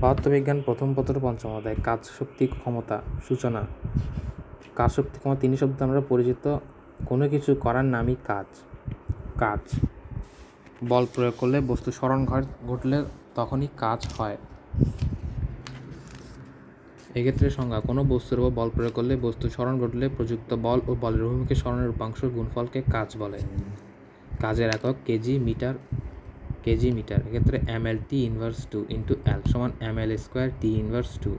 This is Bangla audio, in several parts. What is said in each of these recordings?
পদার্থবিজ্ঞান প্রথম পত্র পঞ্চম অধ্যায় কাজ শক্তি ক্ষমতা, সূচনা। কাজ শক্তি ক্ষমতা তিনি শব্দ আমরা পরিচিত। কোনো কিছু করার নামই কাজ। কাজ। বল প্রয়োগ করলে বস্তু স্মরণ ঘট- ঘটলে তখনই কাজ হয়। এক্ষেত্রে সংজ্ঞা, কোনো বস্তুর উপর বল প্রয়োগ করলে বস্তু স্মরণ ঘটলে প্রযুক্ত বল ও বলের অভিমুখে স্মরণের উপাংশ গুণফলকে কাজ বলে। কাজের একক কেজি মিটার কেজি মিটার এক্ষেত্রে M L T inverse two into L সমান M L square T inverse two.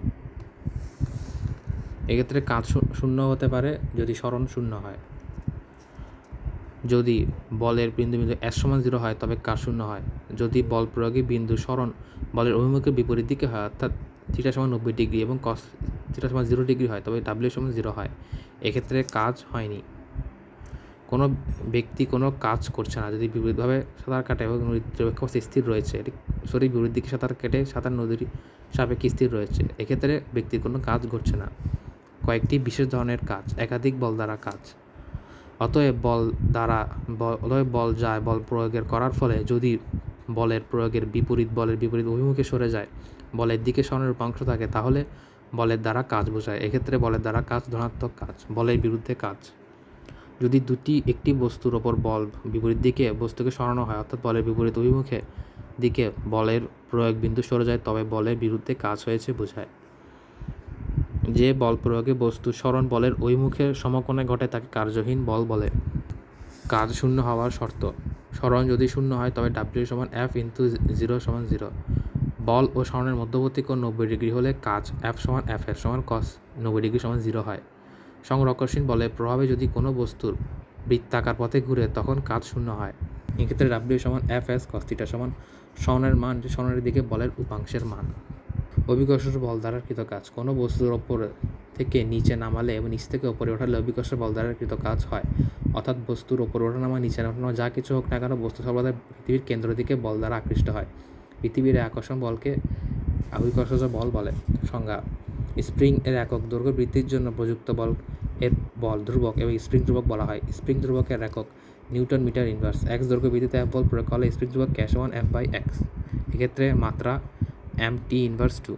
এক্ষেত্রে কাজ শূন্য হতে পারে যদি স্মরণ শূন্য হয়। যদি বলের বিন্দু বিন্দু এস সমান জিরো হয়, তবে কাজ শূন্য হয়। যদি বল প্রয়োগে বিন্দু স্মরণ বলের অভিমুখে বিপরীত দিকে হয়, অর্থাৎ থিটা সমান নব্বই ডিগ্রি এবং কস থিটা সমান জিরো ডিগ্রি হয়, তবে ডাব্লিউ সমান জিরো হয়। এক্ষেত্রে কাজ হয়নি। কোনো ব্যক্তি কোনো কাজ করছে না, যদি বিপরীতভাবে সাঁতার কাটে এবং নদীর নিরপেক্ষ স্থির রয়েছে, এটি শরীর বিপরীত দিকে সাঁতার কেটে সাঁতার নদীর সাপেক্ষে স্থির রয়েছে, এক্ষেত্রে ব্যক্তির কোনো কাজ ঘটছে না। কয়েকটি বিশেষ ধরনের কাজ, একাধিক বল দ্বারা কাজ। অতএব বল দ্বারা অতএব বল যায়, বল প্রয়োগের করার ফলে যদি বলের প্রয়োগের বিপরীত, বলের বিপরীত অভিমুখে সরে যায়, বলের দিকে সরণের অংশ থাকে, তাহলে বলের দ্বারা কাজ বোঝায়, এক্ষেত্রে বলের দ্বারা কাজ ধনাত্মক কাজ, বলের বিরুদ্ধে কাজ। যদি দুটি একটি বস্তুর ওপর বল বিপরীত দিকে বস্তুকে সরানো হয়, অর্থাৎ বলের বিপরীত অভিমুখে দিকে বলের প্রয়োগ বিন্দু সরে যায়, তবে বলের বিরুদ্ধে কাজ হয়েছে বোঝায়। যে বল প্রয়োগে বস্তু স্মরণ বলের ওই অভিমুখে সমকোণে ঘটে, তাকে কার্যহীন বল বলে। কাজ শূন্য হওয়ার শর্ত। স্মরণ যদি শূন্য হয়, তবে ডাব্লিউ সমান এফ ইন্টু জিরো সমান জিরো। বল ও স্মরণের মধ্যবর্তী কোণ নব্বই ডিগ্রি হলে কাজ এফ সমান এফ এফ সমান কস নব্বই ডিগ্রি সমান জিরো হয়। সংরক্ষণশীল বলের প্রভাবে যদি কোনো বস্তুর বৃত্তাকার পথে ঘুরে, তখন কাজ শূন্য হয়। এক্ষেত্রে ডাব্লিউ সমান এফ এস কস্তিটা সমান স্বর্ণের মান, যে স্মরণের দিকে বলের উপাংশের মান। অভিকর্ষজ বল দ্বারা কৃত কাজ কোনো বস্তুর ওপর থেকে নিচে নামালে এবং নিচ থেকে ওপরে ওঠালে অভিকর্ষ বল দ্বারা কৃত কাজ হয়। অর্থাৎ বস্তুর ওপর ওঠানামা নিচে ওঠানামা যা কিছু হোক না কেন বস্তু সর্বদা পৃথিবীর কেন্দ্র দিকে বল দ্বারা আকৃষ্ট হয়। পৃথিবীর আকর্ষণ বলকে অভিকর্ষজ বল বলে। সংজ্ঞা, স্প্রিং এর একক দৈর্ঘ্য বৃদ্ধির জন্য প্রযুক্ত বল এর বল ধ্রুবক এবং স্প্রিং ধ্রুবক বলা হয়। স্প্রিং ধ্রুবকের একক নিউটন মিটার ইনভার্স। এক্স দৈর্ঘ্য বৃদ্ধিতে এক বল প্রয়োগ করলে স্প্রিং ধ্রুবক ক্যাশ ওয়ান এফ বাই এক্স। এক্ষেত্রে মাত্রা এম টি ইনভার্স টু।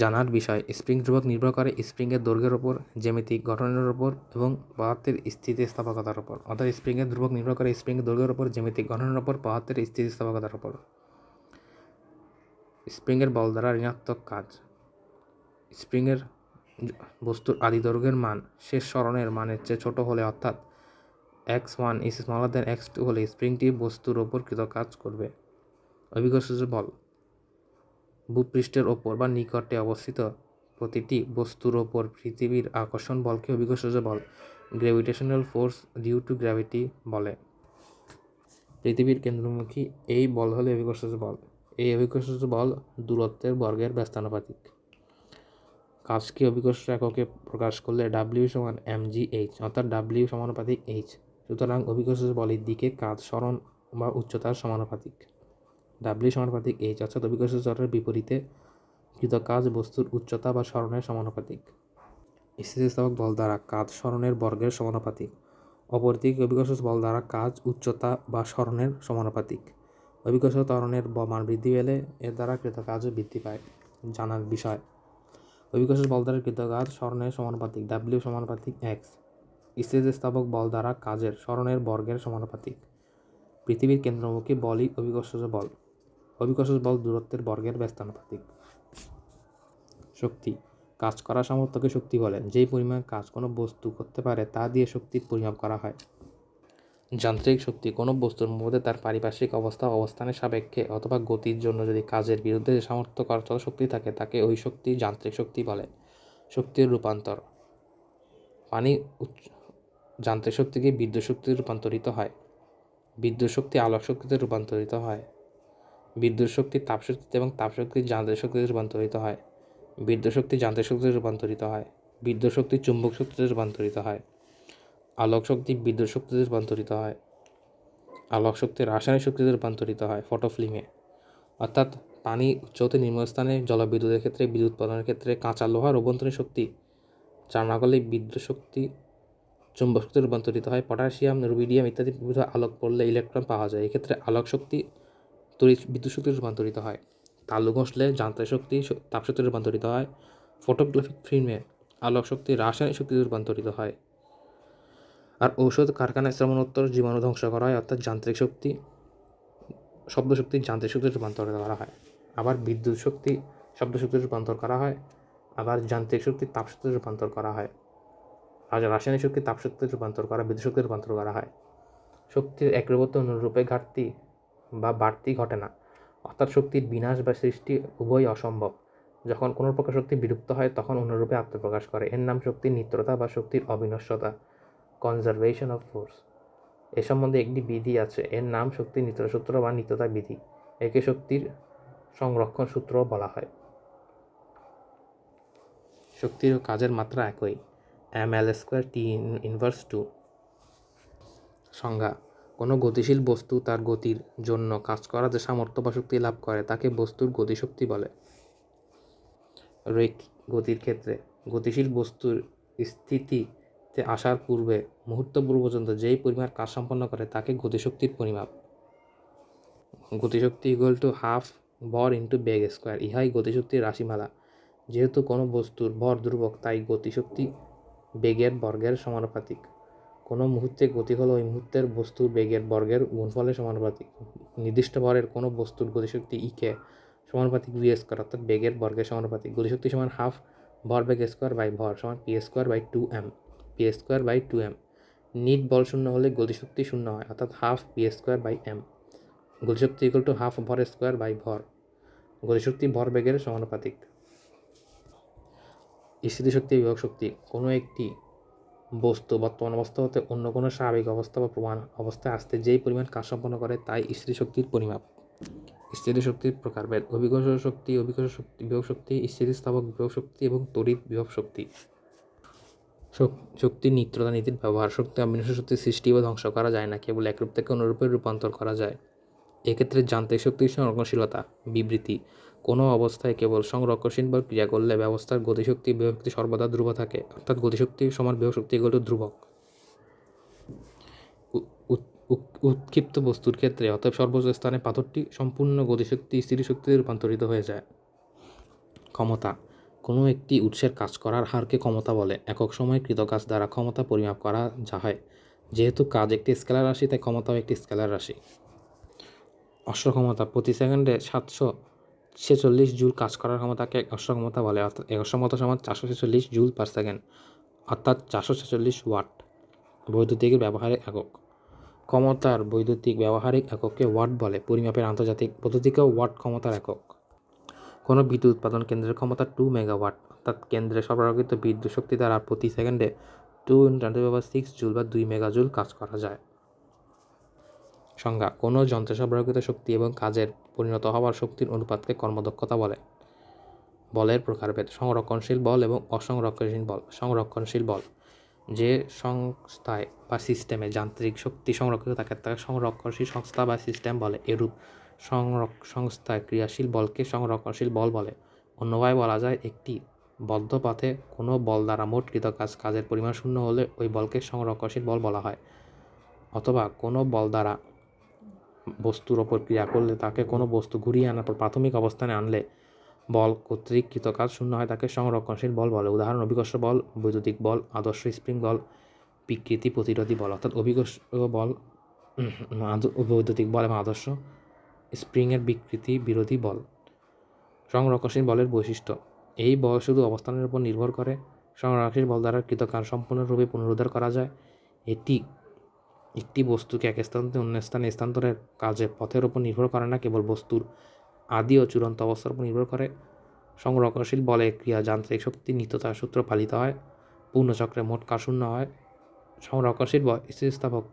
জানার বিষয়, স্প্রিং ধ্রুবক নির্ভর করে স্প্রিংয়ের দৈর্ঘ্যের ওপর জ্যামিতিক গঠনের ওপর এবং পদার্থের স্থিতিস্থাপকতার ওপর অর্থাৎ স্প্রিংয়ের ধ্রুবক নির্ভর করে স্প্রিংয়ের দৈর্ঘ্যের ওপর জ্যামিতিক গঠনের ওপর পদার্থের স্থিতিস্থাপকতার ওপর স্প্রিংয়ের বল দ্বারা ঋণাত্মক কাজ। স্প্রিংয়ের বস্তুর আদি দৈর্ঘ্যের মান, শেষ স্মরণের মানের চেয়ে ছোট হলে অর্থাৎ X one is smaller than X two হলে স্প্রিংটি বস্তুর ওপর কৃত কাজ করবে অভিকর্ষজ বল, ভূপৃষ্ঠের ওপর বা নিকটে অবস্থিত প্রতিটি বস্তুর ওপর পৃথিবীর আকর্ষণ বলকে অভিকর্ষজ বল gravitational force due to gravity বলে। পৃথিবীর কেন্দ্রমুখী এই বল হলো অভিকর্ষজ বল, এই অভিকর্ষজ বল দূরত্বের বর্গের ব্যস্তানুপাতিক। কাজকে অভিকর্ষ এককে প্রকাশ করলে ডাব্লিউ সমান এম জি এইচ অর্থাৎ ডাব্লিউ সমানুপাতিক এইচ সুতরাং অভিকর্ষজ বলের দিকে কাজ স্মরণ বা উচ্চতার সমানুপাতিক। ডাব্লিউ সমানুপাতিক এইচ অর্থাৎ অভিকর্ষ জড়ের বিপরীতে কৃত কাজ বস্তুর উচ্চতা বা স্মরণের সমানুপাতিক। স্থিতিস্থাপক বল দ্বারা কাজ স্মরণের বর্গের সমানুপাতিক। অপরদিকে অভিকর্ষ বল দ্বারা কাজ উচ্চতা বা স্মরণের সমানুপাতিক। অভিকর্ষ ত্বরণের মান বৃদ্ধি পেলে এর দ্বারা কৃত কাজও বৃদ্ধি পায়। জানার বিষয় অভিকর্ষ বল দ্বারা কৃত কাজ স্মরণের সমানুপাতিক ডাব্লিউ সমানুপাতিক এক্স স্থিতিস্থাপক বল দ্বারা কাজের, স্মরণের বর্গের সমানুপাতিক। পৃথিবীর কেন্দ্রমুখী বলই অভিকর্ষজ বল। অভিকর্ষজ বল দূরত্বের বর্গের ব্যস্তানুপাতিক। শক্তি। কাজ করার সামর্থ্যকে শক্তি বলে। যেই পরিমাণ কাজ কোনো বস্তু করতে পারে, তা দিয়ে শক্তির পরিমাপ করা হয়। যান্ত্রিক শক্তি কোনো বস্তুর মধ্যে তার পারিপার্শ্বিক অবস্থা, অবস্থানের সাপেক্ষে অথবা গতির জন্য যদি কাজের বিরুদ্ধে যে সামর্থ্য কার্যত শক্তি থাকে, তাকে ওই শক্তি যান্ত্রিক শক্তি বলে। শক্তির রূপান্তর। পানি উচ্চ- যান্ত্রিক শক্তিকে বিদ্যুৎ শক্তিতে রূপান্তরিত হয়। বিদ্যুৎ শক্তি আলোক শক্তিতে রূপান্তরিত হয়। বিদ্যুৎ শক্তি তাপশক্তিতে এবং তাপশক্তি যান্ত্রিক শক্তিতে রূপান্তরিত হয়। বিদ্যুৎ শক্তি যান্ত্রিক শক্তিতে রূপান্তরিত হয়। বিদ্যুৎ শক্তি চুম্বক শক্তিতে রূপান্তরিত হয়। আলোক শক্তি বিদ্যুৎ শক্তিতে রূপান্তরিত হয়। আলোক শক্তি রাসায়নিক শক্তিতে রূপান্তরিত হয় ফটোফিল্মে অর্থাৎ পানি উচ্চতে নিম্নস্থানে জলবিদ্যুতের ক্ষেত্রে, বিদ্যুৎ উৎপাদনের ক্ষেত্রে কাঁচা লোহার অভ্যন্তরীণ শক্তি। করলে বিদ্যুৎ শক্তি, চুম্বক শক্তিতে রূপান্তরিত হয়, পটাশিয়াম রুবিডিয়াম ইত্যাদি বিভিন্ন আলোক পড়লে ইলেকট্রন পাওয়া যায়। এক্ষেত্রে আলোক শক্তি তড়িৎ বিদ্যুৎ শক্তিতে রূপান্তরিত হয়। তালু ঘষলে যান্ত্রিক শক্তি তাপশক্তিতে রূপান্তরিত হয়। ফটোগ্রাফিক ফিল্মে আলোক শক্তি রাসায়নিক শক্তিতে রূপান্তরিত হয়। আর ঔষধ, কারখানায় শ্রমণোত্তর, জীবাণু ধ্বংস করা হয়, অর্থাৎ যান্ত্রিক শক্তি শব্দ শক্তি যান্ত্রিক শক্তিতে রূপান্তরিত করা হয়। আবার বিদ্যুৎ শক্তি শব্দ শক্তিতে রূপান্তর করা হয়। আবার যান্ত্রিক শক্তি, তাপশক্তিতে রূপান্তর করা হয়। আর রাসায়নিক শক্তি, তাপশক্তিতে রূপান্তর করা বিদ্যুৎ শক্তিতে রূপান্তর করা হয়। শক্তির একরূপত্ব অনুরূপে ঘাটতি বা বাড়তি ঘটে না। অর্থাৎ শক্তির বিনাশ বা সৃষ্টি উভয়ই অসম্ভব। যখন কোনো প্রকার শক্তি বিলুপ্ত হয়, তখন অনুরূপে আত্মপ্রকাশ করে। এর নাম শক্তির নিত্যতা বা শক্তির অবিনশ্বতা। কনজারভেশন অফ ফোর্স এ সম্বন্ধে একটি বিধি আছে। এর নাম নিত্যতা সূত্র বা নিত্যতা বিধি। একে শক্তির সংরক্ষণ সূত্রও বলা হয়। শক্তির কাজের মাত্রা একই। M L square T inverse two সংজ্ঞা, কোনো গতিশীল বস্তু তার গতির জন্য কাজ করা যে সামর্থ্য বা শক্তি লাভ করে, তাকে বস্তুর গতিশক্তি বলে। রৈখিক গতির ক্ষেত্রে গতিশীল বস্তুর স্থিতিতে আসার পূর্বে, মুহূর্ত পূর্ব পর্যন্ত যেই পরিমাণ কাজ সম্পন্ন করে তাকে গতিশক্তির পরিমাপ। গতিশক্তি ইকুয়াল টু হাফ ভর ইন্টু বেগ স্কোয়ার ইহাই গতিশক্তির রাশিমালা। যেহেতু কোনো বস্তুর ভর ধ্রুবক, তাই গতিশক্তি বেগের বর্গের সমানুপাতিক। কোনো মুহূর্তে গতি হলো ওই মুহূর্তের বস্তুর বেগের বর্গের গুণফলের সমানুপাতিক। নির্দিষ্ট ভরের কোনো বস্তুর গতিশক্তি ইকে সমানুপাতিক ভি স্কোয়ার অর্থাৎ বেগের বর্গের সমানুপাতিক। গতিশক্তি সমান হাফ ভর বেগ স্কোয়ার বাই ভর সমান P square by two M P square by two M net বল শূন্য হলে গতিশক্তি শূন্য হয়, অর্থাৎ half P square by M গতিশক্তি ইকুয়াল টু হাফ ভর স্কোয়ার বাই ভর। গতিশক্তি ভর বেগের সমানুপাতিক। স্থিতিশক্তি বিভব শক্তি, কোনো একটি বস্তু বর্তমান অবস্থা হতে অন্য কোনো স্বাভাবিক অবস্থা বা প্রমাণ অবস্থায় আসতে যেই পরিমাণ কাজ সম্পন্ন করে তাই স্থিতিশক্তির পরিমাপ। স্থিতি স্থিতিশক্তির প্রকারভেদ অভিকর্ষ শক্তি অভিকর্ষ শক্তি বিভব শক্তি, স্থিতিস্থাপক বিভব শক্তি এবং তড়িৎ বিভব শক্তি। শক- শক্তির নিত্যতা নীতির ব্যবহার, শক্তি, অবিনষ্ট শক্তির সৃষ্টি বা ধ্বংস করা যায় না, কেবল একরূপ থেকে অনুরূপে রূপান্তর করা যায়। এক্ষেত্রে যান্ত্রিক শক্তির সংরক্ষণশীলতা, বিবৃতি, কোনো অবস্থায় কেবল সংরক্ষণশীল বা ক্রিয়া করলে ব্যবস্থার গতিশক্তি, বিভক্তি সর্বদা ধ্রুব থাকে, অর্থাৎ গতিশক্তি সমান বিভবশক্তি এগুলো ধ্রুবক। উৎক্ষিপ্ত বস্তুর ক্ষেত্রে অতএব সর্বোচ্চ স্থানে পাথরটি সম্পূর্ণ গতিশক্তি স্থিতিশক্তিতে রূপান্তরিত হয়ে যায়। ক্ষমতা কোনো একটি উৎসের কাজ করার হারকে ক্ষমতা বলে। একক সময় কৃত কাজ দ্বারা ক্ষমতা পরিমাপ করা হয় যেহেতু কাজ একটি স্কেলার রাশি, তাই ক্ষমতাও একটি স্কেলার রাশি। অশ্ব ক্ষমতা, প্রতি সেকেন্ডে সাতশো ছেচল্লিশ জুল কাজ করার ক্ষমতাকে অশ্ব ক্ষমতা বলে, অর্থাৎ এক অশ্ব ক্ষমতা সমান চারশো ছেচল্লিশ জুল পার সেকেন্ড, অর্থাৎ চারশো ছেচল্লিশ ওয়াট বৈদ্যুতিক ব্যবহারিক একক। ক্ষমতার বৈদ্যুতিক ব্যবহারিক এককে ওয়াট বলে, পরিমাপের আন্তর্জাতিক পদ্ধতিকেও ওয়াট ক্ষমতার একক। কোনো বিদ্যুৎ উৎপাদন কেন্দ্রের ক্ষমতা টু মেগাওয়াট অর্থাৎ কেন্দ্রে সরবরাহকৃত বিদ্যুৎ শক্তি দ্বারা প্রতি সেকেন্ডে two twenty power six joule বা দুই মেগাজুল কাজ করা যায়। সংজ্ঞা, কোনো যন্ত্রে সরবরাহকৃত শক্তি এবং কাজের পরিণত হওয়ার শক্তির অনুপাতকে কর্মদক্ষতা বলে। বলের প্রকারভেদ, সংরক্ষণশীল বল এবং অসংরক্ষণশীল বল, সংরক্ষণশীল বল। যে সংস্থায় বা সিস্টেমে যান্ত্রিক শক্তি সংরক্ষিত থাকে, তাকে সংরক্ষণশীল সংস্থা বা সিস্টেম বলে। এরূপ সংস্থায় ক্রিয়াশীল বলকে সংরক্ষণশীল বল বলে। অন্যভাবে বলা যায়, একটি বদ্ধ পথে কোনো বল দ্বারা মোট কৃত কাজ কাজের পরিমাণ শূন্য হলে ওই বলকে সংরক্ষণশীল বল বলা হয়। অথবা কোনো বল দ্বারা বস্তুর ওপর ক্রিয়া করলে তাকে কোনো বস্তু ঘুরিয়ে আনার পর প্রাথমিক অবস্থানে আনলে বল কর্তৃক কৃত কাজ শূন্য হয় তাকে সংরক্ষণশীল বল বলে। উদাহরণ, অভিকর্ষ বল, বৈদ্যুতিক বল, আদর্শ স্প্রিং বল, বিকৃতি প্রতিরোধী বল অর্থাৎ অভিকর্ষ বল বৈদ্যুতিক বল এবং আদর্শ স্প্রিংয়ের বিকৃতি বিরোধী বল। সংরক্ষণশীল বলের বৈশিষ্ট্য। এই বল শুধু অবস্থানের উপর নির্ভর করে। সংরক্ষণশীল বল দ্বারা কৃত কাজ সম্পূর্ণরূপে পুনরুদ্ধার করা যায়। এটি একটি বস্তুকে এক স্থান থেকে অন্য স্থানে স্থানান্তরের কাজে, পথের উপর নির্ভর করে না, কেবল বস্তুর আদি ও চূড়ান্ত অবস্থার উপর নির্ভর করে। সংরক্ষণশীল বলে ক্রিয়া যান্ত্রিক শক্তি, নিত্যতার সূত্র পালিত হয়। পূর্ণচক্রে মোট কাজ শূন্য হয়। সংরক্ষণশীল বল স্থিতিস্থাপক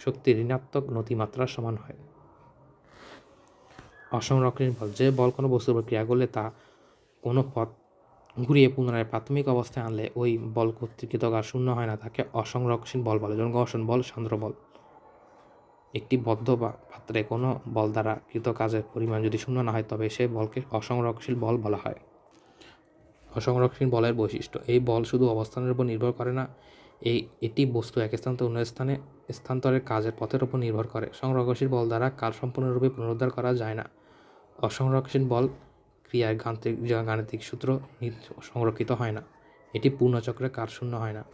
শক্তি ঋণাত্মক নতিমাত্রার সমান হয়। অসংরক্ষণশীল বল যে বল কোনো বস্তুর উপর ক্রিয়া করলে তা কোনো পথ ঘুরিয়ে পুনরায় প্রাথমিক অবস্থায় আনলে ওই বল কর্তৃকৃত কাজ শূন্য হয় না। তাকে অসংরক্ষণশীল বল বলে। যেমন ঘর্ষণ বল, সান্দ্র বল। একটি বদ্ধ বা- পাত্রে কোনো বল দ্বারা কৃত কাজের পরিমাণ যদি শূন্য না হয়, তবে সে বলকে অসংরক্ষণশীল বল বলা হয়। অসংরক্ষণশীল বলের বৈশিষ্ট্য, এই বল শুধু অবস্থানের উপর নির্ভর করে না এই, এটি বস্তু এক স্থান থেকে অন্য স্থানে স্থানান্তরের কাজের পথের উপর নির্ভর করে। সংরক্ষণশীল বল দ্বারা কাজ সম্পূর্ণরূপে পুনরুদ্ধার করা যায় না। অসংরক্ষণশীল বল ক্রিয়ার গান্ত্রিক, গাণিতিক সূত্র সংরক্ষিত হয় না। এটি পূর্ণচক্রে কারশূন্য হয় না।